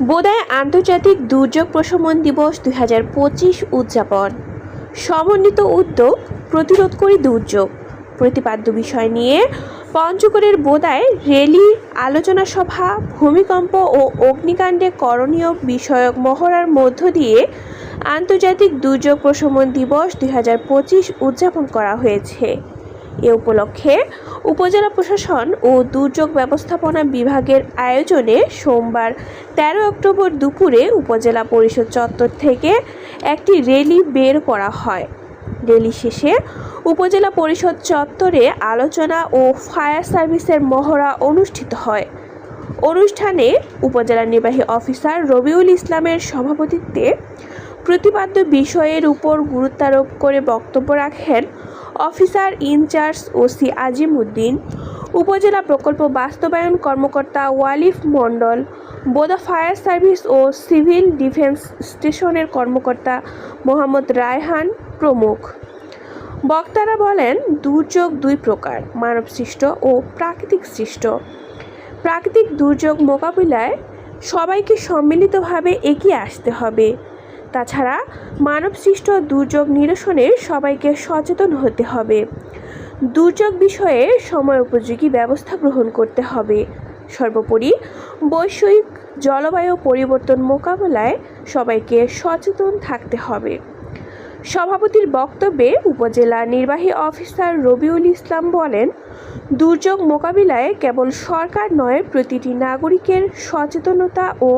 বোদায় আন্তর্জাতিক দুর্যোগ প্রশমন দিবস দুই হাজার পঁচিশ উদযাপন। সমন্বিত উদ্যোগ, প্রতিরোধ করি দুর্যোগ। প্রতিপাদ্য বিষয় নিয়ে পঞ্চগড়ের বোদায় রেলি, আলোচনা সভা, ভূমিকম্প ও অগ্নিকাণ্ডে করণীয় বিষয়ক মহড়ার মধ্য দিয়ে আন্তর্জাতিক দুর্যোগ প্রশমন দিবস দুই হাজার পঁচিশ উদযাপন করা হয়েছে। এ উপলক্ষে উপজেলা প্রশাসন ও দুর্যোগ ব্যবস্থাপনা বিভাগের আয়োজনে সোমবার তেরো অক্টোবর দুপুরে উপজেলা পরিষদ চত্বর থেকে একটি র্যালি বের করা হয়। র্যালি শেষে উপজেলা পরিষদ চত্বরে আলোচনা ও ফায়ার সার্ভিসের মহড়া অনুষ্ঠিত হয়। অনুষ্ঠানে উপজেলা নির্বাহী অফিসার রবিউল ইসলামের সভাপতিত্বে প্রতিপাদ্য বিষয়ের উপর গুরুত্বারোপ করে বক্তব্য রাখেন officer in charge OC Azim Uddin উপজেলা প্রকল্প বাস্তবায়ন কর্মকর্তা ওয়ালিফ মণ্ডল বোদা ফায়ার সার্ভিস ও সিভিল ডিফেন্স স্টেশনের কর্মকর্তা মোহাম্মদ রায়হান প্রমুখ। বক্তারা বলেন, দুর্যোগ দুই প্রকার মানব সৃষ্ট ও প্রাকৃতিক সৃষ্ট। প্রাকৃতিক দুর্যোগ মোকাবিলায় সবাইকে সম্মিলিতভাবে এগিয়ে আসতে হবে। তাছাড়া মানবসৃষ্ট দুর্যোগ নিরসনে সবাইকে সচেতন হতে হবে। দুর্যোগ বিষয়ে সময় উপযোগী ব্যবস্থা গ্রহণ করতে হবে। সর্বোপরি বৈষয়িক জলবায়ু পরিবর্তন মোকাবেলায় সবাইকে সচেতন থাকতে হবে। সভাপতির বক্তব্যে উপজেলা নির্বাহী অফিসার রবিউল ইসলাম বলেন, দুর্যোগ মোকাবিলায় কেবল সরকার নয়, প্রতিটি নাগরিকের সচেতনতা ও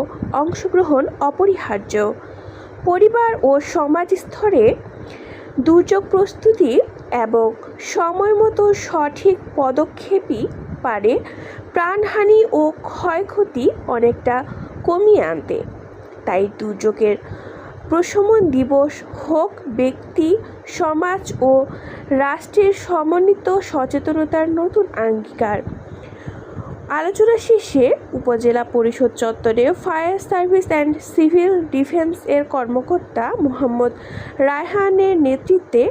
অংশগ্রহণ অপরিহার্য। পরিবার ও সমাজ স্তরে দুর্যোগ প্রস্তুতি এবং সময় মতো সঠিক পদক্ষেপই পারে, প্রাণহানি ও ক্ষয়ক্ষতি অনেকটা কমিয়ে আনতে। তাই দুর্যোগের প্রশমন দিবস হোক, ব্যক্তি, সমাজ ও রাষ্ট্রের সমন্বিত সচেতনতার নতুন অঙ্গীকার আলোচনা শেষে উপজেলা পরিষদ চত্বরে fire service and civil defence এর কর্মকর্তা মোহাম্মদ রায়হানের নেতৃত্বে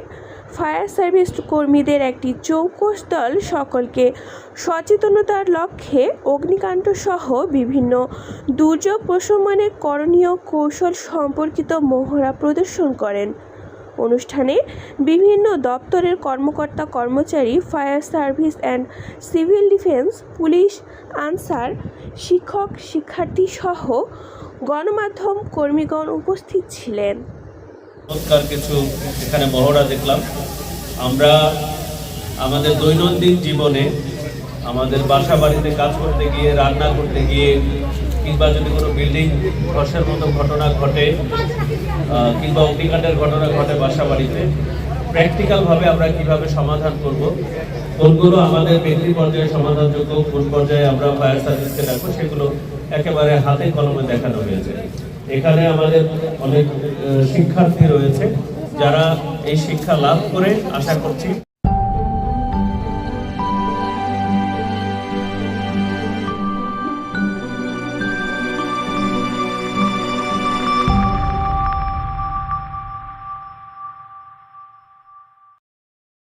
ফায়ার সার্ভিস কর্মীদের একটি চৌকস দল সকলকে সচেতনতার লক্ষ্যে অগ্নিকাণ্ড সহ বিভিন্ন দুর্যোগ প্রশমনে করণীয় কৌশল সম্পর্কিত মহড়া প্রদর্শন করেন। অনুষ্ঠানে বিভিন্ন দপ্তরের কর্মকর্তা কর্মচারী, fire service and civil defence, police, Ansar, শিক্ষক শিক্ষার্থী সহ গণমাধ্যম কর্মীগণ উপস্থিত ছিলেন। কিছু এখানে মহড়া দেখলাম। আমরা আমাদের দৈনন্দিন জীবনে আমাদের বাসা বাড়িতে কাজ করতে গিয়ে, রান্না করতে গিয়ে, কিংবা যদি কোনো বিল্ডিং ধসের মতো ঘটনা ঘটে কিংবা অগ্নিকাণ্ডের ঘটনা ঘটে বাসা বাড়িতে প্র্যাকটিক্যালভাবে আমরা কীভাবে সমাধান করব? কোনগুলো আমাদের ব্যক্তি পর্যায়ে সমাধানযোগ্য, কোন পর্যায়ে আমরা ফায়ার সার্ভিসকে ডাকবো সেগুলো একেবারে হাতে কলমে দেখানো হয়েছে। এখানে আমাদের অনেক শিক্ষার্থী রয়েছে যারা এই শিক্ষা লাভ করে আশা করছি